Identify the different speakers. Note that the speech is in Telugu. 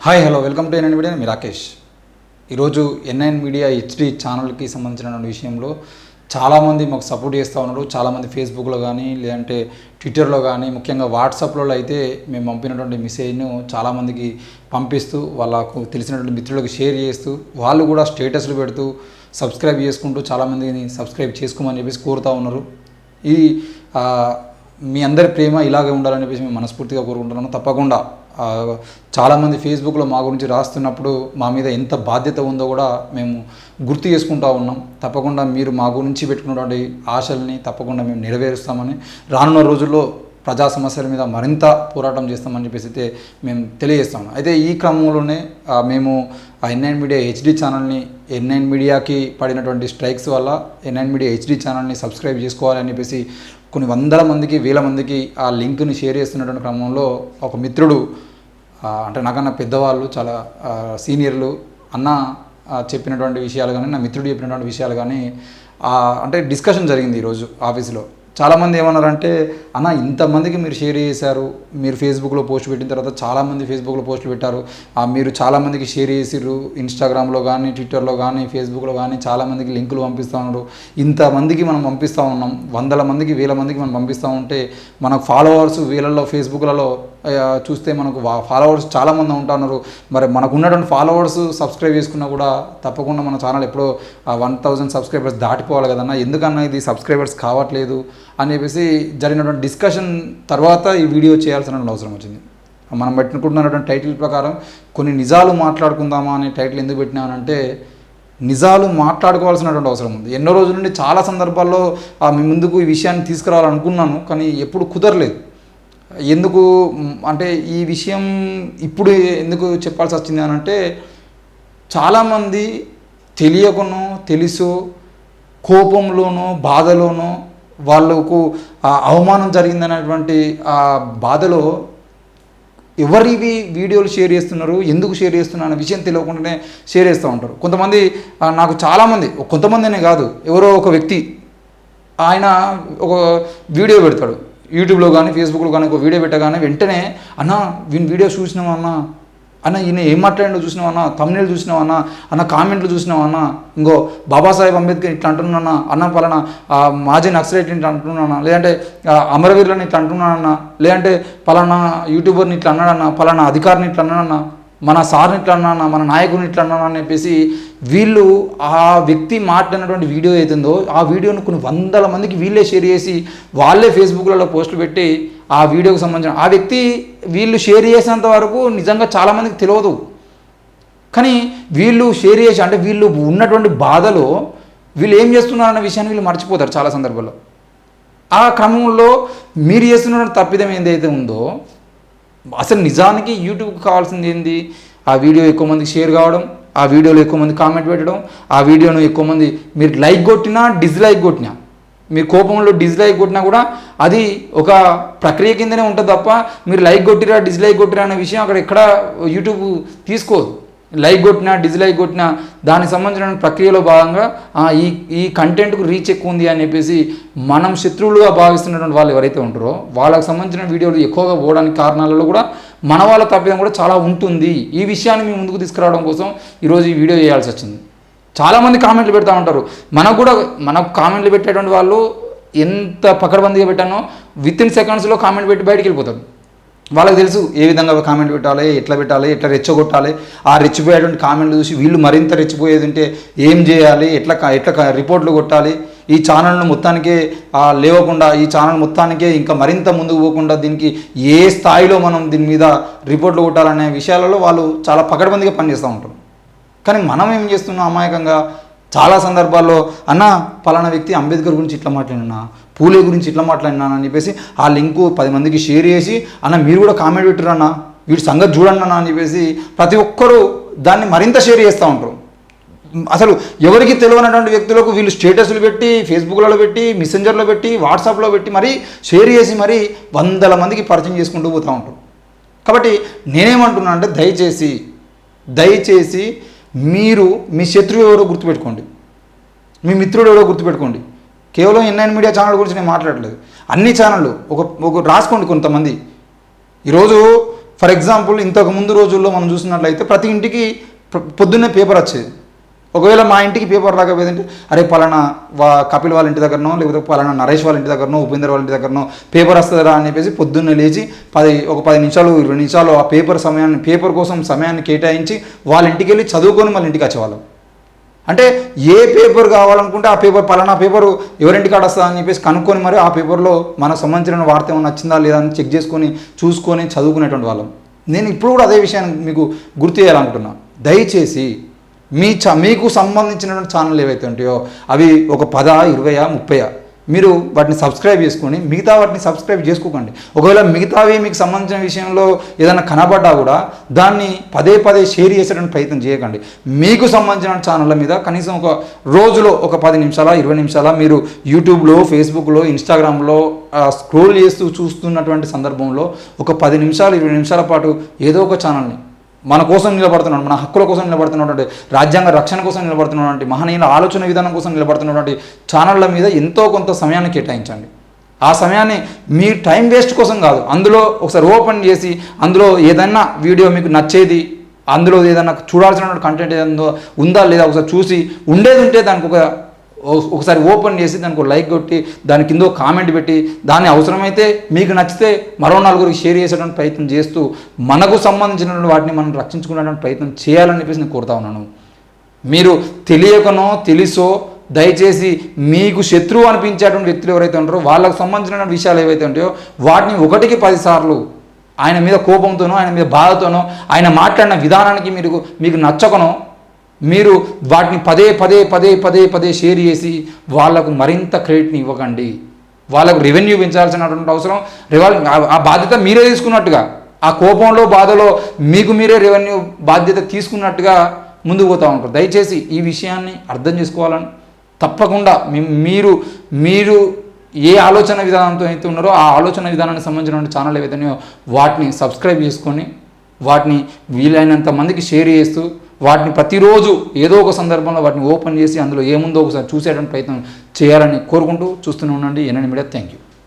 Speaker 1: Hi hello welcome to NN media మీ రాకేష్ ఈరోజు ఎన్ఎన్ మీడియా హెచ్డి ఛానల్కి సంబంధించిన విషయంలో చాలామంది మాకు సపోర్ట్ చేస్తూ ఉన్నారు. చాలామంది ఫేస్బుక్లో కానీ లేదంటే ట్విట్టర్లో కానీ ముఖ్యంగా వాట్సాప్లో అయితే మేము పంపినటువంటి మెసేజ్ను చాలామందికి పంపిస్తూ వాళ్ళకు తెలిసినటువంటి మిత్రులకు షేర్ చేస్తూ వాళ్ళు కూడా స్టేటస్లు పెడుతూ సబ్స్క్రైబ్ చేసుకుంటూ చాలామందిని సబ్స్క్రైబ్ చేసుకోమని చెప్పేసి కోరుతూ ఉన్నారు. ఈ మీ అందరి ప్రేమ ఇలాగే ఉండాలని చెప్పేసి మేము మనస్ఫూర్తిగా కోరుకుంటున్నాను. తప్పకుండా చాలామంది ఫేస్బుక్లో మా గురించి రాస్తున్నప్పుడు మా మీద ఎంత బాధ్యత ఉందో కూడా మేము గుర్తు చేసుకుంటూ ఉన్నాం. తప్పకుండా మీరు మా గురించి పెట్టుకున్నటువంటి ఆశల్ని తప్పకుండా మేము నెరవేరుస్తామని రానున్న రోజుల్లో ప్రజా సమస్యల మీద మరింత పోరాటం చేస్తామని చెప్పేసి అయితే మేము తెలియజేస్తాము అయితే ఈ క్రమంలోనే మేము ఎన్ఐన్ మీడియా హెచ్డి ఛానల్ని ఎన్ఐన్ మీడియాకి పడినటువంటి స్ట్రైక్స్ వల్ల ఎన్ఐన్ మీడియా హెచ్డి ఛానల్ని సబ్స్క్రైబ్ చేసుకోవాలని చెప్పేసి కొన్ని వందల మందికి వేల మందికి ఆ లింక్ని షేర్ చేస్తున్నటువంటి క్రమంలో ఒక మిత్రుడు అంటే నాకన్నా పెద్దవాళ్ళు చాలా సీనియర్లు అన్న చెప్పినటువంటి విషయాలు కానీ నా మిత్రుడు చెప్పినటువంటి విషయాలు కానీ అంటే డిస్కషన్ జరిగింది ఈరోజు ఆఫీసులో. చాలామంది ఏమన్నారంటే అన్న ఇంతమందికి మీరు షేర్ చేశారు మీరు ఫేస్బుక్లో పోస్ట్ పెట్టిన తర్వాత చాలామంది ఫేస్బుక్లో పోస్టులు పెట్టారు. మీరు చాలామందికి షేర్ చేసిర్రు ఇన్స్టాగ్రామ్లో కానీ ట్విట్టర్లో కానీ ఫేస్బుక్లో కానీ చాలామందికి లింకులు పంపిస్తూ ఉన్నారు. ఇంతమందికి మనం పంపిస్తూ ఉన్నాం వందల మందికి వేల మందికి మనం పంపిస్తూ ఉంటే మనకు ఫాలోవర్స్ వీళ్ళల్లో ఫేస్బుక్లలో చూస్తే మనకు ఫాలోవర్స్ చాలామంది ఉంటున్నారు మరి మనకు ఉన్నటువంటి ఫాలోవర్స్ సబ్స్క్రైబ్ చేసుకున్నా కూడా తప్పకుండా మన ఛానల్ ఎప్పుడో వన్ థౌజండ్ సబ్స్క్రైబర్స్ దాటిపోవాలి కదన్నా. ఎందుకన్నా ఇది సబ్స్క్రైబర్స్ కావట్లేదు అని చెప్పేసి జరిగినటువంటి డిస్కషన్ తర్వాత ఈ వీడియో చేయాల్సిన అవసరం వచ్చింది. మనం పెట్టుకుంటున్నటువంటి టైటిల్ ప్రకారం కొన్ని నిజాలు మాట్లాడుకుందామా అనే టైటిల్ ఎందుకు పెట్టినానంటే నిజాలు మాట్లాడుకోవాల్సినటువంటి అవసరం ఉంది. ఎన్నో రోజుల నుండి చాలా సందర్భాల్లో ఆ, మీ ముందుకు ఈ విషయాన్ని తీసుకురావాలనుకున్నాను కానీ ఎప్పుడు కుదరలేదు. ఎందుకు అంటే ఈ విషయం ఇప్పుడు ఎందుకు చెప్పాల్సి వచ్చింది అని అంటే చాలామంది తెలియకునో తెలుసో కోపంలోనో బాధలోనో వాళ్ళకు అవమానం జరిగిందనేటువంటి ఆ బాధలో ఎవరివి వీడియోలు షేర్ చేస్తున్నారు ఎందుకు షేర్ చేస్తున్నారు అనే విషయం తెలియకుండానే షేర్ చేస్తూ ఉంటారు. కొంతమంది నాకు చాలామంది కొంతమందినే కాదు ఎవరో ఒక వ్యక్తి ఆయన ఒక వీడియో పెడతాడు. యూట్యూబ్లో కానీ ఫేస్బుక్లో కానీ ఒక వీడియో పెట్టగానే వెంటనే అన్న వీని వీడియో చూసినావా అన్న? అన్న ఈయన ఏం మాట్లాడినో చూసినావా అన్న? తమ్నేలు చూసినావా అన్న? అన్న కామెంట్లు చూసినావా అన్న? ఇంకో బాబాసాహెబ్ అంబేద్కర్ ఇట్లా అంటున్నానా అన్న? పలానా మాజీ నక్సలైట్ ఇట్లా అంటున్నానా లేదంటే అమరవీరులను ఇట్లా అంటున్నానన్నా లేదంటే పలానా యూట్యూబర్ని ఇట్లా అన్నాడన్నా? పలానా అధికారిని ఇట్లా అన్నాడన్నా? మన సార్ని ఇట్లా అన్నానా? మన నాయకుడిని ఇట్లా అన్నానా? అని చెప్పేసి వీళ్ళు ఆ వ్యక్తి మాట్లాడినటువంటి వీడియో ఏదైందో ఆ వీడియోను కొన్ని వందల మందికి వీళ్ళే షేర్ చేసి వాళ్ళే ఫేస్బుక్లలో పోస్టులు పెట్టి ఆ వీడియోకి సంబంధించిన ఆ వ్యక్తి వీళ్ళు షేర్ చేసినంత వరకు నిజంగా చాలామందికి తెలియదు. కానీ వీళ్ళు షేర్ చేసి అంటే వీళ్ళు ఉన్నటువంటి బాధలో వీళ్ళు ఏం చేస్తున్నారన్న విషయాన్ని వీళ్ళు మర్చిపోతారు చాలా సందర్భాల్లో. ఆ క్రమంలో మీరు చేస్తున్న తప్పిదం ఏదైతే ఉందో అసలు నిజానికి యూట్యూబ్కి కావాల్సింది ఏంది? ఆ వీడియో ఎక్కువ మందికి షేర్ కావడం ఆ వీడియోలో ఎక్కువ మంది కామెంట్ పెట్టడం ఆ వీడియోను ఎక్కువ మంది మీరు లైక్ కొట్టినా డిస్లైక్ కొట్టినా మీరు కోపంలో డిస్లైక్ కొట్టినా కూడా అది ఒక ప్రక్రియ కిందనే ఉంటుంది తప్ప మీరు లైక్ కొట్టిరా డిస్లైక్ కొట్టిరా అనే విషయం అక్కడ ఎక్కడ యూట్యూబ్ తీసుకోదు. లైక్ కొట్టినా డిస్లైక్ కొట్టినా దానికి సంబంధించిన ప్రక్రియలో భాగంగా ఈ ఈ కంటెంట్కు రీచ్ ఎక్కువ ఉంది అని చెప్పేసి మనం శత్రువులుగా భావిస్తున్నటువంటి వాళ్ళు ఎవరైతే ఉంటారో వాళ్ళకి సంబంధించిన వీడియోలు ఎక్కువగా పోవడానికి కారణాలలో కూడా మన వాళ్ళ తప్పిదం కూడా చాలా ఉంటుంది. ఈ విషయాన్ని మీ ముందుకు తీసుకురావడం కోసం ఈరోజు ఈ వీడియో చేయాల్సి వచ్చింది. చాలామంది కామెంట్లు పెడతా ఉంటారు. మనకు కూడా మనకు కామెంట్లు పెట్టేటువంటి వాళ్ళు ఎంత పకడ్బందీగా పెట్టానో విత్ ఇన్ సెకండ్స్లో కామెంట్ పెట్టి బయటికి వెళ్ళిపోతారు. వాళ్ళకి తెలుసు ఏ విధంగా కామెంట్ పెట్టాలి ఎట్లా పెట్టాలి ఎట్లా రెచ్చగొట్టాలి. ఆ రెచ్చిపోయేటువంటి కామెంట్లు చూసి వీళ్ళు మరింత రెచ్చిపోయేది ఉంటే ఏం చేయాలి ఎట్లా ఎట్లా రిపోర్ట్లు కొట్టాలి. ఈ ఛానల్ను మొత్తానికే లేవకుండా ఈ ఛానల్ మొత్తానికే ఇంకా మరింత ముందుకు పోకుండా దీనికి ఏ స్థాయిలో మనం దీని మీద రిపోర్ట్లు కొట్టాలనే విషయాలలో వాళ్ళు చాలా పకడ్బందీగా పనిచేస్తూ ఉంటారు. కానీ మనం ఏం చేస్తున్నాం అమాయకంగా? చాలా సందర్భాల్లో అన్న పలానా వ్యక్తి అంబేద్కర్ గురించి ఇట్లా మాట్లాడినా పూలే గురించి ఇట్లా మాట్లాడినా అని చెప్పేసి ఆ లింకు పది మందికి షేర్ చేసి అన్న మీరు కూడా కామెంట్ పెట్టిరు అన్న వీడి సంగతి చూడండి అన్న అని చెప్పేసి ప్రతి ఒక్కరూ దాన్ని మరింత షేర్ చేస్తూ ఉంటారు. అసలు ఎవరికి తెలియనటువంటి వ్యక్తులకు వీళ్ళు స్టేటస్లు పెట్టి ఫేస్బుక్లలో పెట్టి మెసెంజర్లో పెట్టి వాట్సాప్లో పెట్టి మరీ షేర్ చేసి మరీ వందల మందికి పరిచయం చేసుకుంటూ పోతూ ఉంటారు. కాబట్టి నేనేమంటున్నా అంటే దయచేసి దయచేసి మీరు మీ శత్రువు ఎవరో గుర్తుపెట్టుకోండి. మీ మిత్రుడు ఎవరో గుర్తుపెట్టుకోండి. కేవలం ఎన్ఐన్ మీడియా ఛానల్ గురించి నేను మాట్లాడలేదు. అన్ని ఛానళ్ళు ఒక ఒక రాసుకోండి కొంతమంది. ఈరోజు ఫర్ ఎగ్జాంపుల్ ఇంతకు ముందు రోజుల్లో మనం చూసినట్లయితే ప్రతి ఇంటికి పొద్దున్నే పేపర్ వచ్చేది. ఒకవేళ మా ఇంటికి పేపర్ రాకపోయేదంటే అరే పలానా వా కపిల్ వాళ్ళ ఇంటి దగ్గరనో లేకపోతే పలానా నరేష్ వాళ్ళ ఇంటి దగ్గరనో ఉపేంద్ర వాళ్ళ ఇంటి దగ్గరనో పేపర్ వస్తుందా అని చెప్పేసి పొద్దున్నే లేచి పది ఒక పది నిమిషాలు ఇరవై నిమిషాలు ఆ పేపర్ సమయాన్ని పేపర్ కోసం సమయాన్ని కేటాయించి వాళ్ళ ఇంటికి వెళ్ళి చదువుకొని మళ్ళీ ఇంటికి వచ్చేవాళ్ళం. అంటే ఏ పేపర్ కావాలనుకుంటే ఆ పేపర్ పలానా పేపర్ ఎవరింటి కాడ వస్తుందా అని చెప్పేసి కనుక్కొని మరి ఆ పేపర్లో మనకు సంబంధించిన వార్త ఏమైనా నచ్చిందా లేదా అని చెక్ చేసుకొని చూసుకొని చదువుకునేటువంటి వాళ్ళం. నేను ఇప్పుడు కూడా అదే విషయాన్ని మీకు గుర్తు చేయాలనుకుంటున్నాను దయచేసి మీ చ మీకు సంబంధించినటువంటి ఛానల్ ఏవైతే ఉంటాయో అవి ఒక పద ఇరవయా ముప్పయా మీరు వాటిని సబ్స్క్రైబ్ చేసుకొని మిగతా వాటిని సబ్స్క్రైబ్ చేసుకోకండి. ఒకవేళ మిగతావి మీకు సంబంధించిన విషయంలో ఏదైనా కనబడ్డా కూడా దాన్ని పదే పదే షేర్ చేసేటువంటి ప్రయత్నం చేయకండి. మీకు సంబంధించిన ఛానళ్ళ మీద కనీసం ఒక రోజులో ఒక పది నిమిషాల ఇరవై నిమిషాల మీరు యూట్యూబ్లో ఫేస్బుక్లో ఇన్స్టాగ్రామ్లో స్క్రోల్ చేస్తూ చూస్తున్నటువంటి సందర్భంలో ఒక పది నిమిషాలు ఇరవై నిమిషాల పాటు ఏదో ఒక ఛానల్ని మన కోసం నిలబడుతున్నాడు మన హక్కుల కోసం నిలబడుతున్నటువంటి రాజ్యాంగ రక్షణ కోసం నిలబడుతున్నటువంటి మహనీయుల ఆలోచన విధానం కోసం నిలబడుతున్నటువంటి ఛానళ్ళ మీద ఎంతో కొంత సమయాన్ని కేటాయించండి. ఆ సమయాన్ని మీ టైం వేస్ట్ కోసం కాదు అందులో ఒకసారి ఓపెన్ చేసి అందులో ఏదైనా వీడియో మీకు నచ్చేది అందులో ఏదైనా చూడాల్సిన కంటెంట్ ఏదో ఉందా లేదా ఒకసారి చూసి ఉండేది ఉంటే దానికి ఒక ఒకసారి ఓపెన్ చేసి దానికి ఒక లైక్ కొట్టి దాని కింద కామెంట్ పెట్టి దాన్ని అవసరమైతే మీకు నచ్చితే మరో నలుగురికి షేర్ చేసేటువంటి ప్రయత్నం చేస్తూ మనకు సంబంధించినటువంటి వాటిని మనం రక్షించుకునేటువంటి ప్రయత్నం చేయాలని చెప్పేసి నేను కోరుతా ఉన్నాను. మీరు తెలియకనో తెలుసో దయచేసి మీకు శత్రువు అనిపించేటువంటి వ్యక్తులు ఎవరైతే ఉంటారో వాళ్ళకు సంబంధించిన విషయాలు ఏవైతే ఉంటాయో వాటిని ఒకటికి పదిసార్లు ఆయన మీద కోపంతోనో ఆయన మీద బాధతోనో ఆయన మాట్లాడిన విధానానికి మీరు మీకు నచ్చకనో మీరు వాటిని పదే పదే పదే పదే పదే షేర్ చేసి వాళ్ళకు మరింత క్రెడిట్ని ఇవ్వకండి. వాళ్ళకు రెవెన్యూ పెంచాల్సినటువంటి అవసరం. రివాల్ ఆ- బాధ్యత మీరే తీసుకున్నట్టుగా ఆ కోపంలో బాధలో మీకు మీరే రెవెన్యూ బాధ్యత తీసుకున్నట్టుగా ముందుకు పోతా ఉంటారు. దయచేసి ఈ విషయాన్ని అర్థం చేసుకోవాలని తప్పకుండా మీరు మీరు ఏ ఆలోచన విధానంతో అయితే ఉన్నారో ఆ ఆలోచన విధానానికి సంబంధించిన ఛానల్ ఏవైతే వాటిని సబ్స్క్రైబ్ చేసుకొని వాటిని వీలైనంత మందికి షేర్ చేస్తూ వాటిని ప్రతిరోజు ఏదో ఒక సందర్భంలో వాటిని ఓపెన్ చేసి అందులో ఏముందో ఒకసారి చూసేటువంటి ప్రయత్నం చేయాలని కోరుకుంటూ చూస్తూనే ఉండండి. NN media. Thank you